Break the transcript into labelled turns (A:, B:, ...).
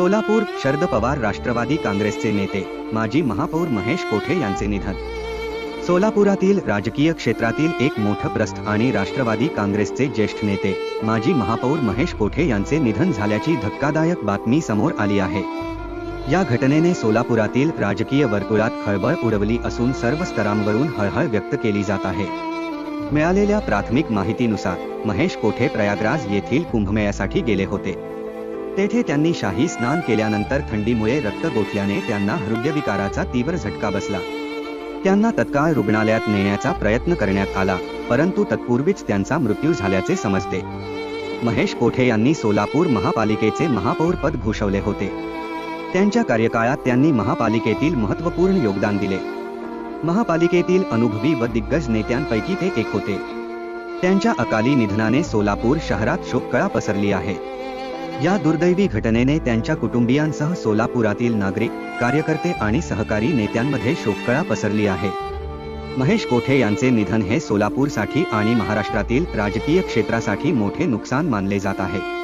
A: सोलापूर शरद पवार राष्ट्रवादी कांग्रेस काँग्रेसचे नेते, माजी महापौर महेश कोठे यांचे निधन. सोलापुरातील राजकीय क्षेत्रातील एक मोठं प्रस्थ आणि राष्ट्रवादी काँग्रेसचे ज्येष्ठ नेते, माजी महापौर महेश कोठे यांचे निधन झाल्याची धक्कादायक बातमी समोर आली आहे. या घटनेने सोलापुरातील राजकीय वर्तुळात खळबळ उडवली असून सर्व स्तरांवरून हळहळ व्यक्त केली जात आहे. मिळालेल्या प्राथमिक माहितीनुसार, महेश कोठे प्रयागराज येथील कुंभमेळ्यासाठी गेले होते. तेथे त्यांनी शाही स्नान केल्यानंतर थंडीमुळे रक्त गोठल्याने त्यांना हृदयविकाराचा तीव्र झटका बसला. त्यांना तत्काळ रुग्णालयात नेण्याचा प्रयत्न करण्यात आला परंतु तत्पूर्वीच त्यांचा मृत्यू झाल्याचे समजते. महेश कोठे यांनी सोलापूर महापालिकेचे महापौर पद भूषवले होते. त्यांच्या कार्यकाळात त्यांनी महापालिकेतील महत्त्वपूर्ण योगदान दिले. महापालिकेतील अनुभवी व दिग्गज नेत्यांपैकी ते एक होते. त्यांच्या अकाली निधनाने सोलापूर शहरात शोककळा पसरली आहे. या दुर्दैवी घटनेने त्यांच्या कुटुंबियांसह सोलापुरातील नागरिक कार्यकर्ते आणि सहकारी नेत्यांमध्ये शोककळा पसरली आहे. महेश कोठे यांचे निधन हे सोलापूरसाठी आणि महाराष्ट्रातील राजकीय क्षेत्रासाठी मोठे नुकसान मानले जात आहे.